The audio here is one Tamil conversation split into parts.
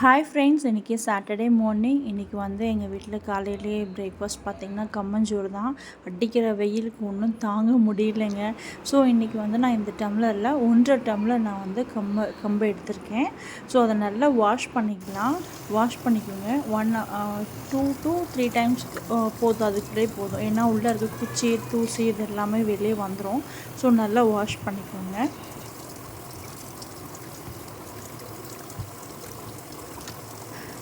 ஹாய் ஃப்ரெண்ட்ஸ் இன்றைக்கி சாட்டர்டே மார்னிங் இன்றைக்கி வந்து எங்கள் வீட்டில் காலையிலேயே பிரேக்ஃபாஸ்ட் பார்த்திங்கன்னா கம்மஞ்சோறு தான். அடிக்கிற வெயிலுக்கு ஒன்றும் தாங்க முடியலைங்க. ஸோ இன்றைக்கி வந்து நான் இந்த டம்ளரில் ஒன்றரை டம்ளர் நான் வந்து கம்ப கம்பு எடுத்திருக்கேன். ஸோ அதை நல்லா வாஷ் பண்ணிக்கலாம். வாஷ் பண்ணிக்கோங்க. One two two three times போதும். அதுக்குள்ளே போதும். ஏன்னா உள்ளே இருக்க குச்சி தூசி இது எல்லாமே வெளியே வந்துடும் ஸோ நல்லா வாஷ் பண்ணிக்கோங்க.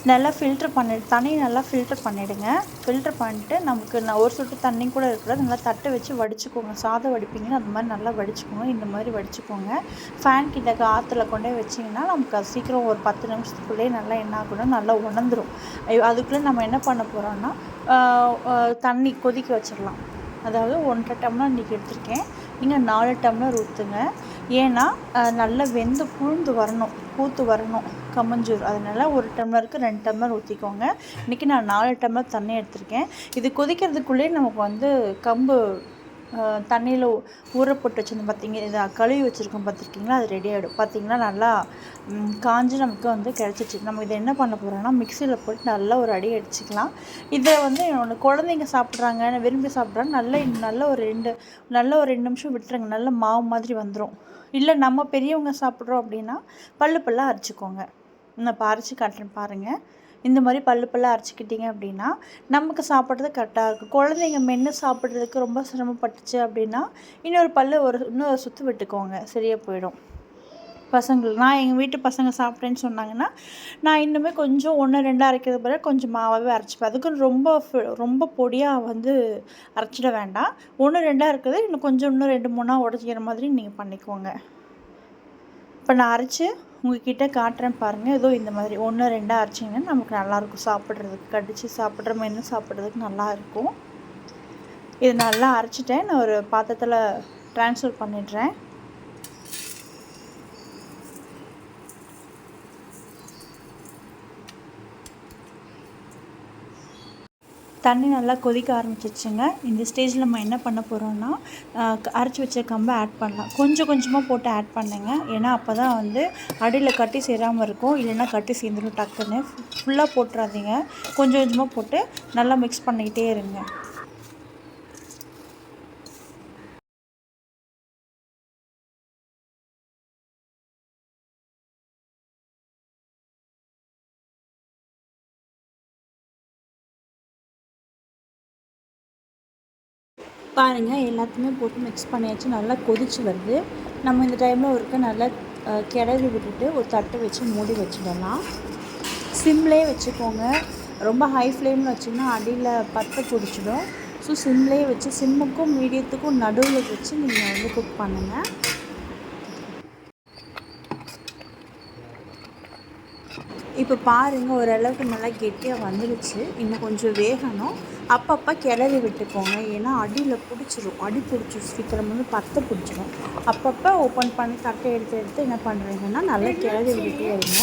நல்லா ஃபில்ட்ரு பண்ணி தண்ணி நல்லா ஃபில்ட்ரு பண்ணிவிடுங்க ஃபில்ட்ரு பண்ணிட்டு நமக்கு நான் ஒரு சொட்டு தண்ணி கூட இருக்கிறது நல்லா தட்டை வச்சு வடிச்சுக்கோங்க. சாதம் வடிப்பீங்கன்னா அந்த மாதிரி நல்லா வடிச்சுக்கோங்க. இந்த மாதிரி வடிச்சுக்கோங்க. ஃபேன் கிட்ட காற்றுல கொண்டே வச்சிங்கன்னா நமக்கு அது சீக்கிரம் ஒரு பத்து நிமிஷத்துக்குள்ளேயே நல்லா என்ன ஆகணும் நல்லா உணர்ந்துடும் அதுக்குள்ளே நம்ம என்ன பண்ண போகிறோன்னா தண்ணி கொதிக்க வச்சிடலாம். அதாவது ஒன்றரை டம்ளர் இன்றைக்கி எடுத்திருக்கேன். நீங்கள் நாலு டம்ளர் ஊற்றுங்க ஏன்னா நல்லா வெந்து புழுந்து வரணும். பூத்து வரணும் கம்மஞ்சூர். அதனால் ஒரு டம்ளருக்கு ரெண்டு டம்ளர் ஊற்றிக்கோங்க இன்றைக்கி நான் நாலு டம்ளர் தண்ணி எடுத்திருக்கேன். இது கொதிக்கிறதுக்குள்ளேயே நமக்கு வந்து கம்பு தண்ணியில் ஊற போட்டு வச்சுருந்தோம் பார்த்தீங்க இதை கழுவி வச்சுருக்கோம் பார்த்துருக்கீங்களா அது ரெடி ஆகிடும் பார்த்திங்கன்னா நல்லா காஞ்சி நமக்கு வந்து கிடச்சிச்சு நம்ம இதை என்ன பண்ண போகிறோம்னா மிக்சியில் போட்டு நல்லா ஒரு அடி அடிச்சுக்கலாம். இதை வந்து ஒன்று குழந்தைங்க சாப்பிட்றாங்க விரும்பி சாப்பிட்றாங்க நல்ல நல்ல ஒரு ரெண்டு நல்ல ஒரு ரெண்டு நிமிஷம் விட்டுருங்க. நல்ல மாவு மாதிரி வந்துடும் இல்லை நம்ம பெரியவங்க சாப்பிட்றோம் அப்படின்னா பல்லு பல்லாக அரைச்சிக்கோங்க. நான் இப்போ அரைச்சி காட்டுறேன் பாருங்கள் இந்த மாதிரி பல்லு பல்லாக அரைச்சிக்கிட்டிங்க அப்படின்னா நமக்கு சாப்பிட்றது கரெக்டாக இருக்கும். குழந்தைங்க மென்று சாப்பிட்றதுக்கு ரொம்ப சிரமப்பட்டுச்சு அப்படின்னா இன்னொரு பல்லு ஒரு இன்னொரு சுற்று விட்டுக்கோங்க. சரியாக போயிடும். பசங்கள் நான் எங்கள் வீட்டு பசங்க சாப்பிட்டேன்னு சொன்னாங்கன்னா நான் இன்னுமே கொஞ்சம் ஒன்று ரெண்டு அரைக்கிறது பிறகு கொஞ்சம் மாவாகவே அரைச்சிப்பேன். அதுக்கும் ரொம்ப ரொம்ப பொடியாக வந்து அரைச்சிட வேண்டாம். ஒன்று ரெண்டாக இருக்கிறது இன்னும் கொஞ்சம் இன்னும் ரெண்டு மூணாக உடச்சிக்கிற மாதிரி நீங்கள் பண்ணிக்கோங்க. இப்போ நான் அரைச்சி உங்ககிட்ட காட்டுறேன் பாருங்கள் ஏதோ இந்த மாதிரி ஒன்று ரெண்டாக அரைச்சிங்கன்னா நமக்கு நல்லாயிருக்கும். சாப்பிட்றதுக்கு கடித்து சாப்பிட்ற மென்று சாப்பிட்றதுக்கு நல்லாயிருக்கும். இது நல்லா அரைச்சிட்டேன். நான் ஒரு பாத்திரத்தில் ட்ரான்ஸ்ஃபர் பண்ணிடுறேன். தண்ணி நல்லா கொதிக்க ஆரம்பிச்சிச்சுங்க இந்த ஸ்டேஜில் நம்ம என்ன பண்ண போகிறோம்னா அரைச்சி வச்ச கம்பை ஆட் பண்ணலாம். கொஞ்சம் கொஞ்சமாக போட்டு ஆட் பண்ணுங்க. ஏன்னா அப்போ தான் வந்து அடியில் கட்டி சேராமல் இருக்கும். இல்லைன்னா கட்டி சேர்ந்துடும் டக்குன்னு. ஃபுல்லாக போட்டுறாதீங்க. கொஞ்சம் கொஞ்சமாக போட்டு நல்லா மிக்ஸ் பண்ணிக்கிட்டே இருங்க. பாருங்கள் எல்லாத்தையுமே போட்டு மிக்ஸ் பண்ணியாச்சு. நல்லா கொதிச்சு வருது. நம்ம இந்த டைமில் ஒருக்க நல்லா கிளறி விட்டுட்டு ஒரு தட்டு வச்சு மூடி வச்சிடலாம். சிம்லேயே வச்சுக்கோங்க. ரொம்ப ஹை ஃப்ளேமில் வச்சிங்கன்னா அடியில் பற்ற பிடிச்சிடும். ஸோ சிம்லேயே வச்சு சிம்முக்கும் மீடியத்துக்கும் நடுவில் வச்சு நீங்கள் வந்து குக் பண்ணுங்கள் இப்போ பாருங்கள் ஓரளவுக்கு நல்லா கெட்டியாக வந்துடுச்சு இன்னும் கொஞ்சம் வேகணும். அப்பப்போ கிளறி விட்டுக்கோங்க. ஏன்னா அடியில் பிடிச்சிரும். அடி பிடிச்சிரும். சீக்கிரம் வந்து பற்ற பிடிச்சிரும். அப்பப்போ ஓப்பன் பண்ணி தட்டை எடுத்து எடுத்து என்ன பண்ணுறீங்கன்னா நல்லா கிளறி விட்டுட்டே இருங்க.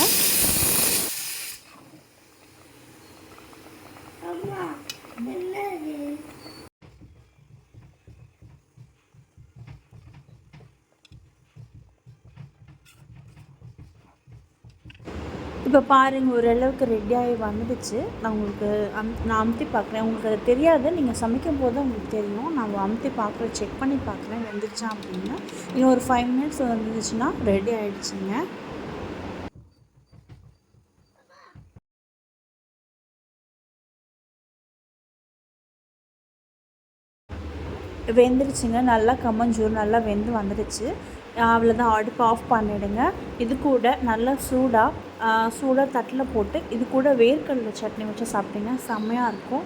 இப்போ பாருங்கள் ஓரளவுக்கு ரெடியாகி வந்துடுச்சு. நான் உங்களுக்கு அம் நான் அமுத்தி பார்க்குறேன் உங்களுக்கு அது தெரியாது. நீங்கள் சமைக்கும் போது தான் உங்களுக்கு தெரியும். நான் அமுத்தி பார்க்குறேன் செக் பண்ணி பார்க்குறேன் வெந்துச்சா அப்படின்னு இன்னும் ஒரு ஃபைவ் மினிட்ஸ் வந்துச்சுன்னா ரெடி ஆகிடுச்சிங்க வெந்துருச்சுங்க. நல்லா கம்மஞ்சூர் நல்லா வெந்து வந்துடுச்சு. அவ்வளோதான் அடுப்பு ஆஃப் பண்ணிவிடுங்க இது கூட நல்லா சூடாக சூடாக தட்டில் போட்டு இது கூட வேர்க்கடலை சட்னி வச்சு சாப்பிட்டிங்கன்னா செம்மையாக இருக்கும்.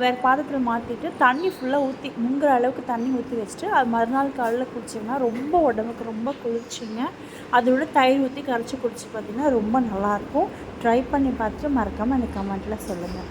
வேறு பாத்திரத்தில் மாற்றிட்டு தண்ணி ஃபுல்லாக ஊற்றி முங்குற அளவுக்கு தண்ணி ஊற்றி வச்சுட்டு அது மறுநாள் காலையில் குடிச்சிங்கன்னா ரொம்ப உடம்புக்கு ரொம்ப குளிர்ச்சிங்க. அதோட தயிர் ஊற்றி கரைச்சி குடிச்சு பார்த்திங்கன்னா ரொம்ப நல்லாயிருக்கும் ட்ரை பண்ணி பார்த்துட்டு மறக்காமல் எனக்கு கமெண்ட்டில் சொல்லுங்கள்